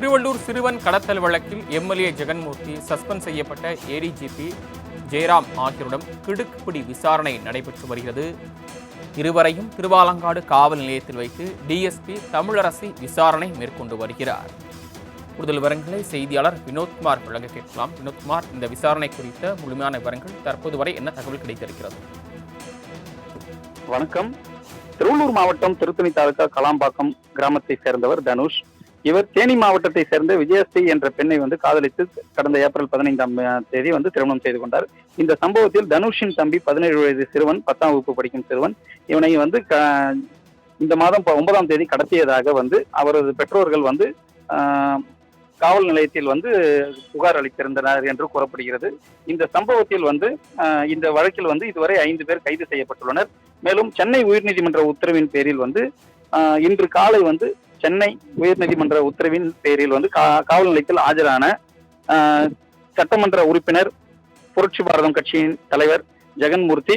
திருவள்ளூர் சிறுவன் கடத்தல் வழக்கில் எம்எல்ஏ ஜெகன்மூர்த்தி சஸ்பெண்ட் செய்யப்பட்ட ஏடிஜிபி ஜெயராம் ஆகியோரிடம் கிடுக்குப்பிடி விசாரணை நடைபெற்று வருகிறது. இருவரையும் திருவாலங்காடு காவல் நிலையத்தில் வைத்து டிஎஸ்பி தமிழரசி விசாரணை மேற்கொண்டு வருகிறார். கூடுதல் விவரங்களை செய்தியாளர் வினோத்குமார் வழங்க கேட்கலாம். வினோத்குமார் இந்த விசாரணை குறித்த முழுமையான விவரங்கள் தற்போது வரை என்ன தகவல் கிடைத்திருக்கிறது? வணக்கம். திருவள்ளூர் மாவட்டம் திருத்தணி தாலுகா கலாம்பாக்கம் கிராமத்தை சேர்ந்தவர் தனுஷ். இவர் தேனி மாவட்டத்தை சேர்ந்த விஜயஸ்ரீ என்ற பெண்ணை வந்து காதலித்து கடந்த ஏப்ரல் பதினைந்தாம் தேதி வந்து திருமணம் செய்து கொண்டார். இந்த சம்பவத்தில் தனுஷின் தம்பி பதினேழு வயது சிறுவன் பத்தாம் வகுப்பு படிக்கும் சிறுவன் இவனை வந்து க- இந்த மாதம் ப- ஒன்பதாம் தேதி கடத்தியதாக வந்து அவரது பெற்றோர்கள் வந்து காவல் நிலையத்தில் வந்து புகார் அளித்திருந்தனர் என்று கூறப்படுகிறது. இந்த சம்பவத்தில் வந்து இந்த வழக்கில் வந்து இதுவரை ஐந்து பேர் கைது செய்யப்பட்டுள்ளனர். மேலும் சென்னை உயர்நீதிமன்ற உத்தரவின் பேரில் வந்து இன்று காலை வந்து சென்னை உயர்நீதிமன்ற உத்தரவின் பேரில் வந்து கா- காவல் நிலையத்தில் ஆஜரான சட்டமன்ற உறுப்பினர் புரட்சி பாரதம் கட்சியின் தலைவர் ஜெகன்மூர்த்தி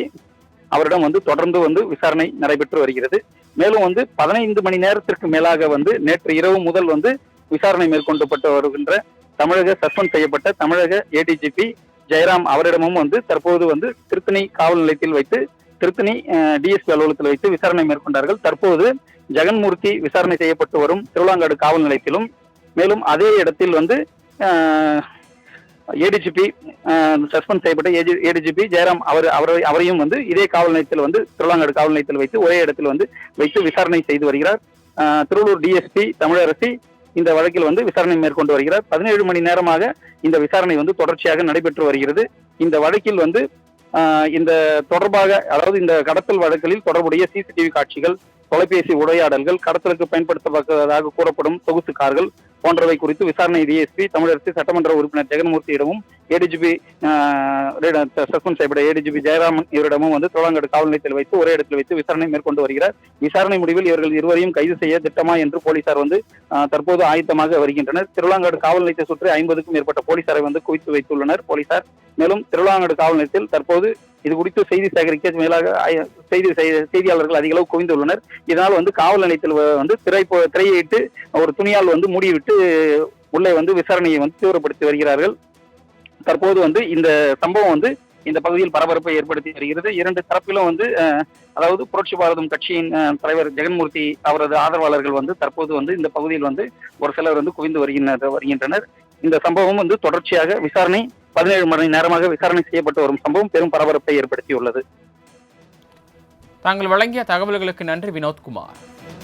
அவரிடம் வந்து தொடர்ந்து வந்து விசாரணை நடைபெற்று வருகிறது. மேலும் வந்து பதினைந்து மணி நேரத்திற்கு மேலாக வந்து நேற்று இரவு முதல் வந்து விசாரணை மேற்கொள்ளப்பட்டு வருகின்ற தமிழக சஸ்பெண்ட் செய்யப்பட்ட தமிழக ஏடிஜிபி ஜெயராம் அவரிடமும் வந்து தற்போது வந்து திருத்தணி காவல் நிலையத்தில் வைத்து திருத்தணி டிஎஸ்பி அலுவலகத்தில் வைத்து விசாரணை மேற்கொண்டார்கள். தற்போது ஜெகன்மூர்த்தி விசாரணை செய்யப்பட்டு வரும் திருவிழாங்காடு காவல் நிலையத்திலும் மேலும் அதே இடத்தில் வந்து ஏடிஜிபி சஸ்பெண்ட் செய்யப்பட்ட ஏடிஜிபி ஜெயராம் அவர் அவரை அவரையும் வந்து இதே காவல் நிலையத்தில் வந்து திருவிழாங்காடு காவல் நிலையத்தில் வைத்து ஒரே இடத்தில் வந்து வைத்து விசாரணை செய்து வருகிறார். திருவள்ளூர் டிஎஸ்பி தமிழரசி இந்த வழக்கில் வந்து விசாரணை மேற்கொண்டு வருகிறார். பதினேழு மணி நேரமாக இந்த விசாரணை வந்து தொடர்ச்சியாக நடைபெற்று வருகிறது. இந்த வழக்கில் வந்து இந்த தொடர்பாக அதாவது இந்த கடத்தல் வழக்கில் தொடர்புடைய சிசிடிவி காட்சிகள் தொலைபேசி உரையாடல்கள் கடத்தலுக்கு பயன்படுத்தப்பட்டதாக கூறப்படும் சொகுசு கார்கள் போன்றவை குறித்து விசாரணை டிஎஸ்பி தமிழரசு சட்டமன்ற உறுப்பினர் ஜெகன்மூர்த்தியிடமும் ஏடிஜிபி சஸ்பெண்ட் செய்யப்பட்ட ஏடிஜிபி ஜெயராமன் இவரிடமும் வந்து தோளங்காடு காவல் நிலையத்தில் வைத்து ஒரே இடத்தில் வைத்து விசாரணை மேற்கொண்டு வருகிறார். விசாரணை முடிவில் இவர்கள் இருவரையும் கைது செய்ய திட்டமா என்று போலீசார் வந்து தற்போது ஆயத்தமாக வருகின்றனர். திருவிழாங்காடு காவல் நிலையத்தை சுற்றி ஐம்பதுக்கும் மேற்பட்ட போலீசாரை வந்து குவித்து வைத்துள்ளனர். போலீசார் மேலும் திருவிழாங்காடு காவல் நிலையத்தில் தற்போது இது குறித்து செய்தி சேகரிக்க மேலாக செய்தி செய்தியாளர்கள் அதிக அளவு குவிந்துள்ளனர் இதனால் வந்து காவல் நிலையத்தில் வந்து திரை திரையிட்டு ஒரு துணியால் வந்து மூடிவிட்டு உள்ளே வந்து விசாரணையை வந்து தீவிரப்படுத்தி வருகிறார்கள். தற்போது வந்து இந்த சம்பவம் வந்து இந்த பகுதியில் பரபரப்பை ஏற்படுத்தி வருகிறது. இரண்டு தரப்பிலும் வந்து அதாவது புரட்சி பாரதம் கட்சியின் தலைவர் ஜெகன்மூர்த்தி அவரது ஆதரவாளர்கள் வந்து தற்போது வந்து இந்த பகுதியில் வந்து ஒரு சிலர் வந்து குவிந்து வருகின்றனர் வருகின்றனர். இந்த சம்பவம் வந்து தொடர்ச்சியாக விசாரணை பதினேழு மணி நேரமாக விசாரணை செய்யப்பட்டு வரும் சம்பவம் பெரும் பரபரப்பை ஏற்படுத்தியுள்ளது. தாங்கள் வழங்கிய தகவல்களுக்கு நன்றி வினோத்குமார்.